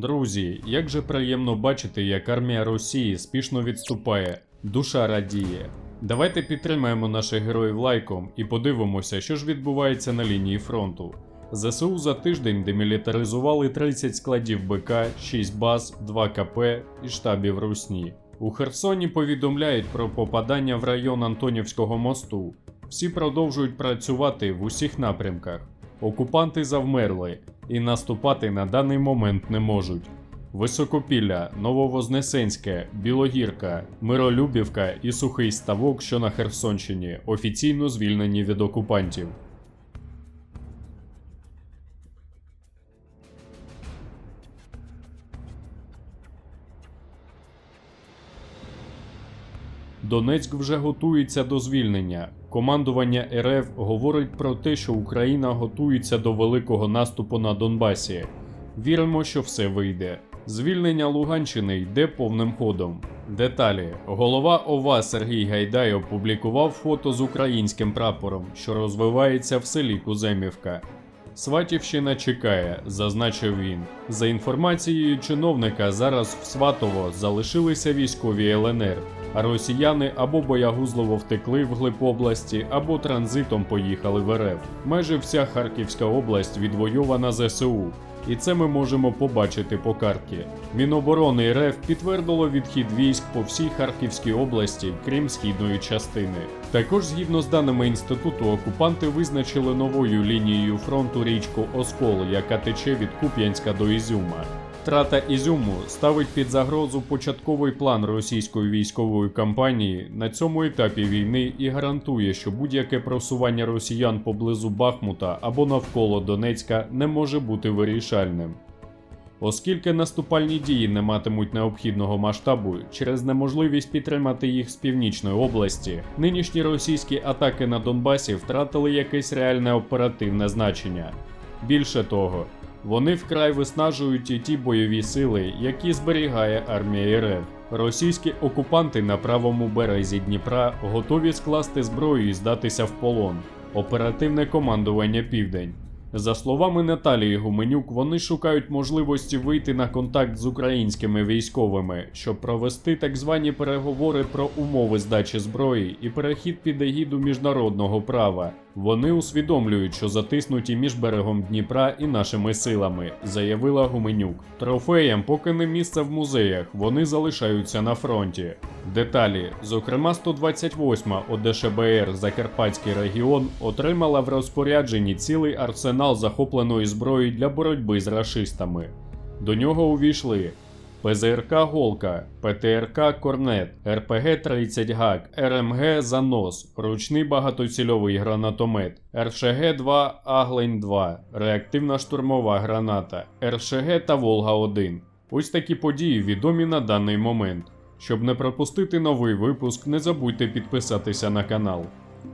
Друзі, як же приємно бачити, як армія Росії спішно відступає, душа радіє. Давайте підтримаємо наших героїв лайком і подивимося, що ж відбувається на лінії фронту. ЗСУ за тиждень демілітаризували 30 складів БК, 6 баз, 2 КП і штабів Русні. У Херсоні повідомляють про попадання в район Антонівського мосту. Всі продовжують працювати в усіх напрямках. Окупанти завмерли і наступати на даний момент не можуть. Високопілля, Нововознесенське, Білогірка, Миролюбівка і Сухий Ставок, що на Херсонщині, офіційно звільнені від окупантів. Донецьк вже готується до звільнення. Командування РФ говорить про те, що Україна готується до великого наступу на Донбасі. Віримо, що все вийде. Звільнення Луганщини йде повним ходом. Деталі: голова ОВА Сергій Гайдай опублікував фото з українським прапором, що розвивається в селі Куземівка. Сватівщина чекає, зазначив він. За інформацією чиновника, зараз в Сватово залишилися військові ЛНР, росіяни або боягузливо втекли в глиб області, або транзитом поїхали в РФ. Майже вся Харківська область відвойована ЗСУ. І це ми можемо побачити по карті. Міноборони РФ підтвердило відхід військ по всій Харківській області, крім східної частини. Також, згідно з даними інституту, окупанти визначили новою лінією фронту річку Оскол, яка тече від Куп'янська до Ізюма. Втрата Ізюму ставить під загрозу початковий план російської військової кампанії на цьому етапі війни і гарантує, що будь-яке просування росіян поблизу Бахмута або навколо Донецька не може бути вирішальним. Оскільки наступальні дії не матимуть необхідного масштабу через неможливість підтримати їх з північної області, нинішні російські атаки на Донбасі втратили якесь реальне оперативне значення. Більше того, вони вкрай виснажують і ті бойові сили, які зберігає армія РФ. Російські окупанти на правому березі Дніпра готові скласти зброю і здатися в полон. Оперативне командування Південь. За словами Наталії Гуменюк, вони шукають можливості вийти на контакт з українськими військовими, щоб провести так звані переговори про умови здачі зброї і перехід під егіду міжнародного права. Вони усвідомлюють, що затиснуті між берегом Дніпра і нашими силами, заявила Гуменюк. Трофеям, поки не місце в музеях, вони залишаються на фронті. Деталі, зокрема, 128-ма ОДШБР Закарпатський регіон отримала в розпорядженні цілий арсенал захопленої зброї для боротьби з рашистами. До нього увійшли ПЗРК Голка, ПТРК Корнет, РПГ-30 ГАК, РМГ Занос, ручний багатоцільовий гранатомет, РШГ-2 Аглень-2, реактивна штурмова граната, РШГ та Волга-1. Ось такі події відомі на даний момент. Щоб не пропустити новий випуск, не забудьте підписатися на канал.